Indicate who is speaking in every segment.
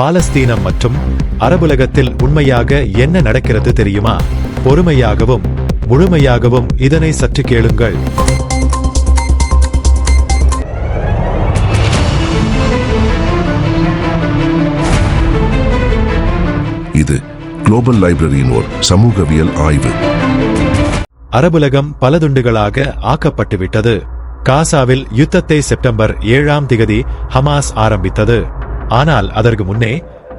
Speaker 1: பாலஸ்தீனம் மற்றும் அரபுலகத்தில் உண்மையாக என்ன நடக்கிறது தெரியுமா? பொறுமையாகவும் முழுமையாகவும் இதனை சற்று கேளுங்கள்.
Speaker 2: இது குளோபல் லைப்ரரியின் ஓர் சமூகவியல் ஆய்வு.
Speaker 1: அரபுலகம் பல துண்டுகளாக ஆக்கப்பட்டுவிட்டது. காசாவில் யுத்தத்தை செப்டம்பர் ஏழாம் திகதி ஹமாஸ் ஆரம்பித்தது. ஆனால் அதற்கு முன்னே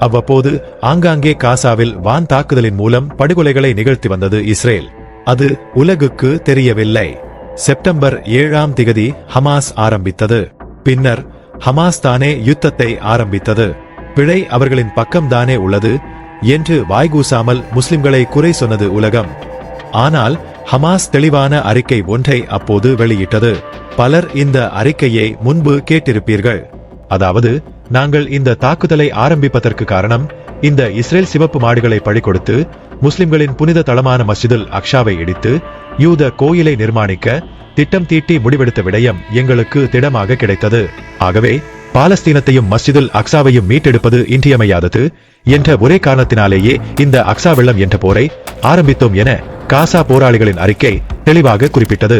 Speaker 1: அவ்வப்போது ஆங்காங்கே காசாவில் வான் தாக்குதலின் மூலம் படுகொலைகளை நிகழ்த்தி வந்தது இஸ்ரேல். அது உலகுக்கு தெரியவில்லை. செப்டம்பர் ஏழாம் திகதி ஹமாஸ் ஆரம்பித்தது. பின்னர் ஹமாஸ் தானே யுத்தத்தை ஆரம்பித்தது. பிழை அவர்களின் பக்கம்தானே உள்ளது என்று வாய்கூசாமல் முஸ்லிம்களை குறை சொன்னது உலகம். ஆனால் ஹமாஸ் தெளிவான அறிக்கை ஒன்றை அப்போது வெளியிட்டது. பலர் இந்த அறிக்கையை முன்பு கேட்டிருப்பீர்கள். அதாவது நாங்கள் இந்த தாக்குதலை ஆரம்பிப்பதற்கு காரணம் இந்த இஸ்ரேல் சிவப்பு மாடுகளை பழி கொடுத்து முஸ்லிம்களின் புனித தளமான மசிதுல் அக்ஷாவை இடித்து யூத கோயிலை நிர்மாணிக்க திட்டம் தீட்டி முடிவெடுத்த விடயம் எங்களுக்கு திடமாக கிடைத்தது. ஆகவே பாலஸ்தீனத்தையும் மஸ்ஜிதுல் அக்ஸாவையும் மீட்டெடுப்பது இன்றியமையாதது என்ற ஒரே காரணத்தினாலேயே இந்த அக்ஸா வெள்ளம் என்ற போரை ஆரம்பித்தோம் என காசா போராளிகளின் அறிக்கை தெளிவாக குறிப்பிட்டது.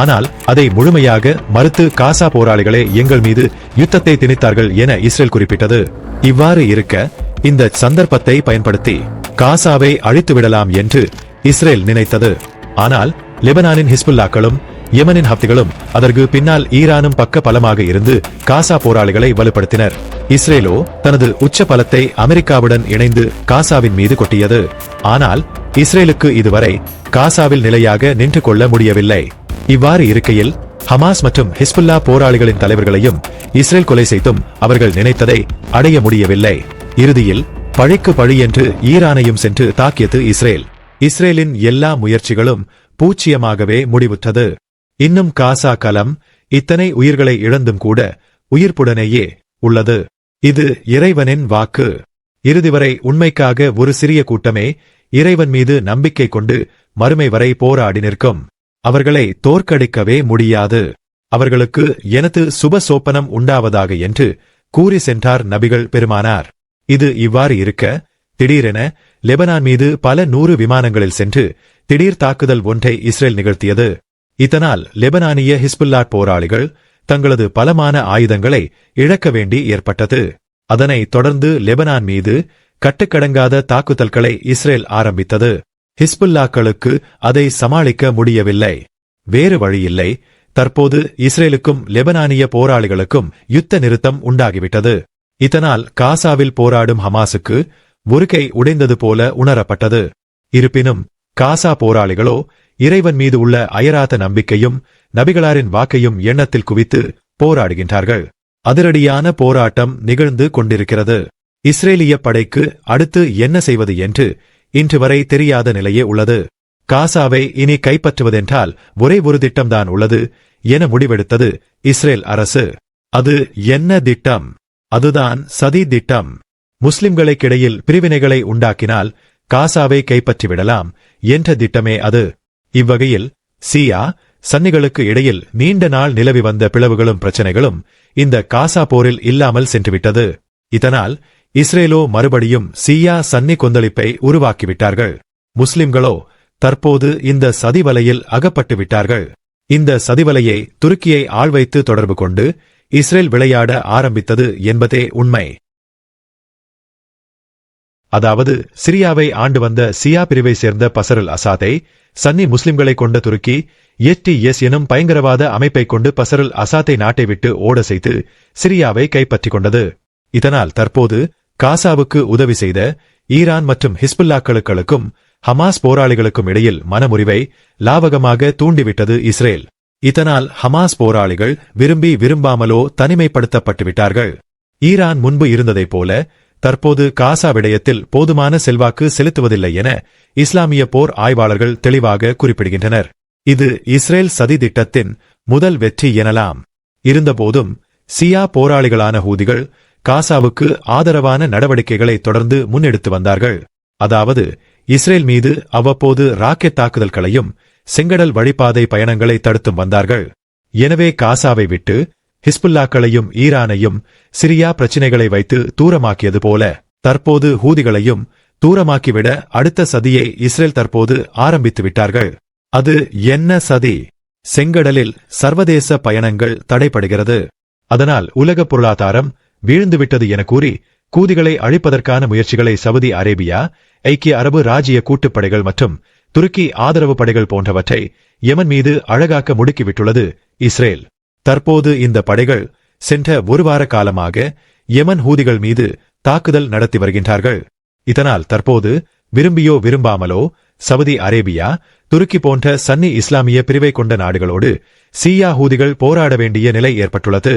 Speaker 1: ஆனால் அதை முழுமையாக மறுத்து காசா போராளிகளே எங்கள் மீது யுத்தத்தை திணித்தார்கள் என இஸ்ரேல் குறிப்பிட்டது. இவ்வாறு இருக்க இந்த சந்தர்ப்பத்தை பயன்படுத்தி காசாவை அழித்துவிடலாம் என்று இஸ்ரேல் நினைத்தது. ஆனால் லெபனானின் ஹிஸ்புல்லாக்களும் யெமனின் ஹப்திகளும் அதற்கு பின்னால் ஈரானும் பக்க பலமாக இருந்து காசா போராளிகளை வலுப்படுத்தினர். இஸ்ரேலோ தனது உச்ச பலத்தை அமெரிக்காவுடன் இணைந்து காசாவின் மீது கொட்டியது. ஆனால் இஸ்ரேலுக்கு இதுவரை காசாவில் நிலையாக நின்று கொள்ள முடியவில்லை. இவ்வாறு இருக்கையில் ஹமாஸ் மற்றும் ஹிஸ்புல்லா போராளிகளின் தலைவர்களையும் இஸ்ரேல் கொலை செய்தும் அவர்கள் நினைத்ததை அடைய முடியவில்லை. இறுதியில் பழிக்கு பழி என்று ஈரானையும் சென்று தாக்கியது இஸ்ரேல். இஸ்ரேலின் எல்லா முயற்சிகளும் பூச்சியமாகவே முடிவுற்றது. இன்னும் காசா கலம் இத்தனை உயிர்களை இழந்தும் கூட உயிர்ப்புடனேயே உள்ளது. இது இறைவனின் வாக்கு. இறுதி வரை உண்மைக்காக ஒரு சிறிய கூட்டமே இறைவன் மீது நம்பிக்கை கொண்டு மறுமை வரை போராடி நிற்கும். அவர்களை தோற்கடிக்கவே முடியாது. அவர்களுக்கு எனது சுப சோப்பனம் உண்டாவதாக என்று கூறி சென்றார் நபிகள் பெருமானார். இது இவ்வாறு இருக்க திடீரென லெபனான் மீது பல நூறு விமானங்களில் சென்று திடீர் தாக்குதல் ஒன்றை இஸ்ரேல் நிகழ்த்தியது. இதனால் லெபனானிய ஹிஸ்புல்லாட் போராளிகள் தங்களது பலமான ஆயுதங்களை இழக்க வேண்டி ஏற்பட்டது. அதனை தொடர்ந்து லெபனான் மீது கட்டுக்கடங்காத தாக்குதல்களை இஸ்ரேல் ஆரம்பித்தது. ஹிஸ்புல்லாக்களுக்கு அதை சமாளிக்க முடியவில்லை. வேறு வழியில்லை. தற்போது இஸ்ரேலுக்கும் லெபனானிய போராளிகளுக்கும் யுத்த நிறுத்தம் உண்டாகிவிட்டது. இதனால் காசாவில் போராடும் ஹமாஸுக்கு முறுக்கை உடைந்தது போல உணரப்பட்டது. இருப்பினும் காசா போராளிகளோ இறைவன் மீது உள்ள அயராத நம்பிக்கையும் நபிகளாரின் வாக்கையும் எண்ணத்தில் குவித்து போராடுகின்றார்கள். அதிரடியான போராட்டம் நிகழ்ந்து கொண்டிருக்கிறது. இஸ்ரேலிய படைக்கு அடுத்து என்ன செய்வது என்று இன்று வரை தெரியாத நிலையே உள்ளது. காசாவை இனி கைப்பற்றுவதென்றால் ஒரே ஒரு திட்டம்தான் உள்ளது என முடிவெடுத்தது இஸ்ரேல் அரசு. அது என்ன திட்டம்? அதுதான் சதி திட்டம். முஸ்லிம்களுக்கிடையில் பிரிவினைகளை உண்டாக்கினால் காசாவை கைப்பற்றிவிடலாம் என்ற திட்டமே அது. இவ்வகையில் சியா சன்னிகளுக்கு இடையில் நீண்ட நாள் நிலவி வந்த பிளவுகளும் பிரச்சனைகளும் இந்த காசா போரில் இல்லாமல் சென்றுவிட்டது. இதனால் இஸ்ரேலோ மறுபடியும் சியா சன்னி கொந்தளிப்பை உருவாக்கிவிட்டார்கள். முஸ்லிம்களோ தற்போது இந்த சதிவலையில் அகப்பட்டு விட்டார்கள் இந்த சதிவலையை துருக்கியை ஆள்வைத்து தொடர்பு கொண்டு இஸ்ரேல் விளையாட ஆரம்பித்தது என்பதே உண்மை. அதாவது சிரியாவை ஆண்டு வந்த சியா பிரிவை சேர்ந்த பசருல் அசாதை சன்னி முஸ்லிம்களை கொண்ட துருக்கி எஸ் எனும் பயங்கரவாத அமைப்பை கொண்டு பசருல் அசாத்தை நாட்டை விட்டு ஓட செய்து சிரியாவை கைப்பற்றிக் கொண்டது. இதனால் தற்போது காசாவுக்கு உதவி செய்த ஈரான் மற்றும் ஹிஸ்புல்லாக்களுக்களுக்கும் ஹமாஸ் போராளிகளுக்கும் இடையில் மனமுறிவை லாவகமாக தூண்டிவிட்டது இஸ்ரேல். இதனால் ஹமாஸ் போராளிகள் விரும்பி விரும்பாமலோ தனிமைப்படுத்தப்பட்டுவிட்டார்கள் ஈரான் முன்பு இருந்ததைப் போல தற்போது காசா விடயத்தில் போதுமான செல்வாக்கு செலுத்துவதில்லை என இஸ்லாமிய போர் ஆய்வாளர்கள் தெளிவாக குறிப்பிடுகின்றனர். இது இஸ்ரேல் சதி திட்டத்தின் முதல் வெற்றி எனலாம். இருந்தபோதும் சியா போராளிகளான ஹூதிகள் காசாவுக்கு ஆதரவான நடவடிக்கைகளை தொடர்ந்து முன்னெடுத்து வந்தார்கள். அதாவது இஸ்ரேல் மீது அவ்வப்போது ராக்கெட் தாக்குதல்களையும் செங்கடல் வழிபாதை பயணங்களை தடுத்தும் வந்தார்கள். எனவே காசாவை விட்டு ஹிஸ்புல்லாக்களையும் ஈரானையும் சிரியா பிரச்சினைகளை வைத்து தூரமாக்கியது போல தற்போது ஹூதிகளையும் தூரமாக்கிவிட அடுத்த சதியை இஸ்ரேல் தற்போது ஆரம்பித்து விட்டார்கள். அது என்ன சதி? செங்கடலில் சர்வதேச பயணங்கள் தடைப்படுகிறது அதனால் உலக பொருளாதாரம் வீழ்ந்துவிட்டது என கூறி கூதிகளை அழிப்பதற்கான முயற்சிகளை சவுதி அரேபியா ஐக்கிய அரபு ராஜ்ய கூட்டுப்படைகள் மற்றும் துருக்கி ஆதரவு படைகள் போன்றவற்றை யமன் மீது அழகாக்க முடுக்கிவிட்டுள்ளது இஸ்ரேல். தற்போது இந்த படைகள் சென்ற ஒரு வார காலமாக யமன் ஹூதிகள் மீது தாக்குதல் நடத்தி வருகின்றார்கள். இதனால் தற்போது விரும்பியோ விரும்பாமலோ சவுதி அரேபியா துருக்கி போன்ற சன்னி இஸ்லாமிய பிரிவை கொண்ட நாடுகளோடு சீயா ஹூதிகள் போராட வேண்டிய நிலை ஏற்பட்டுள்ளது.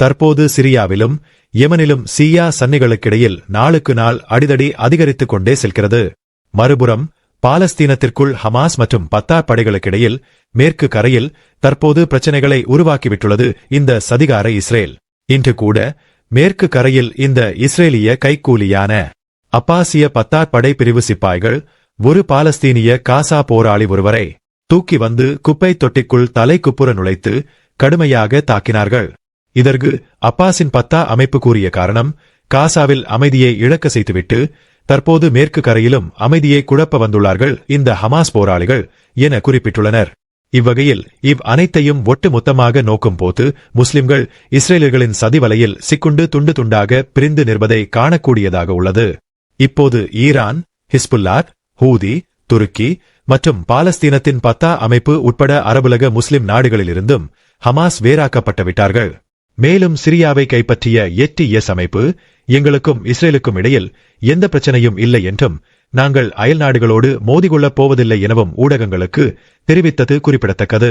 Speaker 1: தற்போது சிரியாவிலும் யெமனிலும் சியா சன்னிகளுக்கிடையில் நாளுக்கு நாள் அடிதடி அதிகரித்துக் கொண்டே செல்கிறது. மறுபுறம் பாலஸ்தீனத்திற்குள் ஹமாஸ் மற்றும் பத்தா படைகளுக்கிடையில் மேற்கு கரையில் தற்போது பிரச்சனைகளை உருவாக்கிவிட்டுள்ளது இந்த சதிகார இஸ்ரேல். இன்று கூட மேற்கு கரையில் இந்த இஸ்ரேலிய கைக்கூலியான அப்பாசிய பத்தார் படை பிரிவு சிப்பாய்கள் ஒரு பாலஸ்தீனிய காசா போராளி ஒருவரை தூக்கி வந்து குப்பை தொட்டிக்குள் தலை குப்புற நுழைத்து கடுமையாக தாக்கினார்கள். இதற்கு அப்பாஸின் பத்தா அமைப்பு கூறிய காரணம் காசாவில் அமைதியை இழக்க செய்துவிட்டு தற்போது மேற்கு கரையிலும் அமைதியை குழப்ப வந்துள்ளார்கள் இந்த ஹமாஸ் போராளிகள் என குறிப்பிட்டுள்ளனர். இவ்வகையில் இவ் அனைத்தையும் ஒட்டு மொத்தமாக நோக்கும் போது முஸ்லிம்கள் இஸ்ரேலர்களின் சதிவலையில் சிக்குண்டு துண்டு துண்டாக பிரிந்து நிற்பதை காணக்கூடியதாக உள்ளது. இப்போது ஈரான் ஹிஸ்புல்லாத் ஹூதி துருக்கி மற்றும் பாலஸ்தீனத்தின் பத்தா அமைப்பு உட்பட அரபுலக முஸ்லிம் நாடுகளிலிருந்தும் ஹமாஸ் வேறாக்கப்பட்டு விட்டார்கள். மேலும் சிரியாவை கைப்பற்றிய எட்டி எஸ் அமைப்பு எங்களுக்கும் இஸ்ரேலுக்கும் இடையில் எந்த பிரச்சனையும் இல்லை என்றும் நாங்கள் அயல் நாடுகளோடு மோதிக்கொள்ளப் போவதில்லை எனவும் ஊடகங்களுக்கு தெரிவித்தது குறிப்பிடத்தக்கது.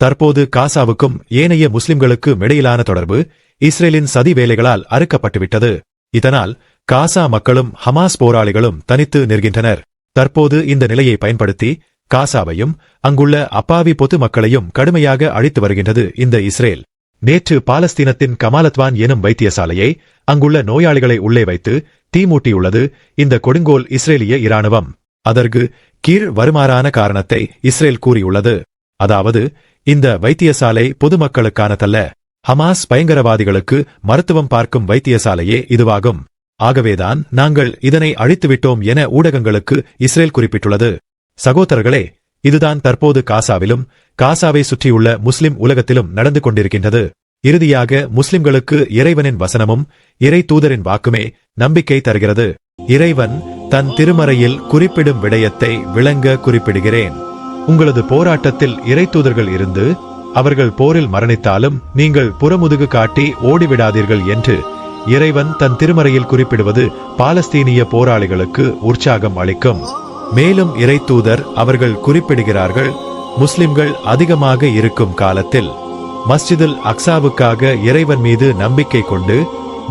Speaker 1: தற்போது காசாவுக்கும் ஏனைய முஸ்லிம்களுக்கும் இடையிலான தொடர்பு இஸ்ரேலின் சதி வேலைகளால் அறுக்கப்பட்டுவிட்டது. இதனால் காசா மக்களும் ஹமாஸ் போராளிகளும் தனித்து நிற்கின்றனர். தற்போது இந்த நிலையை பயன்படுத்தி காசாவையும் அங்குள்ள அப்பாவி பொது மக்களையும் கடுமையாக அழித்து வருகின்றது இந்த இஸ்ரேல். நேற்று பாலஸ்தீனத்தின் கமாலத்வான் எனும் வைத்தியசாலையை அங்குள்ள நோயாளிகளை உள்ளே வைத்து தீ மூட்டியுள்ளது இந்த கொடுங்கோல் இஸ்ரேலிய இராணுவம். அதற்கு கீழ் வருமாறான காரணத்தை இஸ்ரேல் கூறியுள்ளது. அதாவது இந்த வைத்தியசாலை பொதுமக்களுக்கானதல்ல ஹமாஸ் பயங்கரவாதிகளுக்கு மருத்துவம் பார்க்கும் வைத்தியசாலையே இதுவாகும். ஆகவேதான் நாங்கள் இதனை அழித்துவிட்டோம் என ஊடகங்களுக்கு இஸ்ரேல் குறிப்பிட்டுள்ளது. சகோதரர்களே இதுதான் தற்போது காசாவிலும் காசாவை சுற்றியுள்ள முஸ்லிம் உலகத்திலும் நடந்து கொண்டிருக்கின்றது. இறுதியாக முஸ்லிம்களுக்கு இறைவனின் வசனமும் இறை தூதரின் வாக்குமே நம்பிக்கை தருகிறது. இறைவன் தன் திருமறையில் குறிப்பிடும் விடயத்தை விளங்க குறிப்பிடுகிறேன். உங்களது போராட்டத்தில் இறை தூதர்கள் இருந்து அவர்கள் போரில் மரணித்தாலும் நீங்கள் புறமுதுகு காட்டி ஓடிவிடாதீர்கள் என்று இறைவன் தன் திருமறையில் குறிப்பிடுவது பாலஸ்தீனிய போராளிகளுக்கு உற்சாகம் அளிக்கும். மேலும் இறைத்தூதர் அவர்கள் குறிப்பிடுகிறார்கள் முஸ்லிம்கள் அதிகமாக இருக்கும் காலத்தில் மஸ்ஜிதுல் அக்சாவுக்காக இறைவன் மீது நம்பிக்கை கொண்டு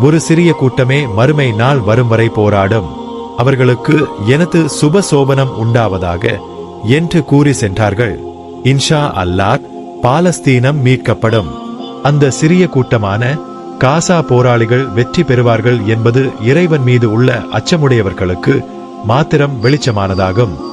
Speaker 1: ஒரு சிறிய கூட்டமே மறுமை நாள் வரும் வரை போராடும். அவர்களுக்கு எனது சுப சோபனம் உண்டாவதாக என்று கூறி சென்றார்கள். இன்ஷா அல்லாஹ் பாலஸ்தீனம் மீட்கப்படும். அந்த சிறிய கூட்டமான காசா போராளிகள் வெற்றி பெறுவார்கள் என்பது இறைவன் மீது உள்ள அச்சமுடையவர்களுக்கு மாத்திரம் வெளிச்சமானதாகும்.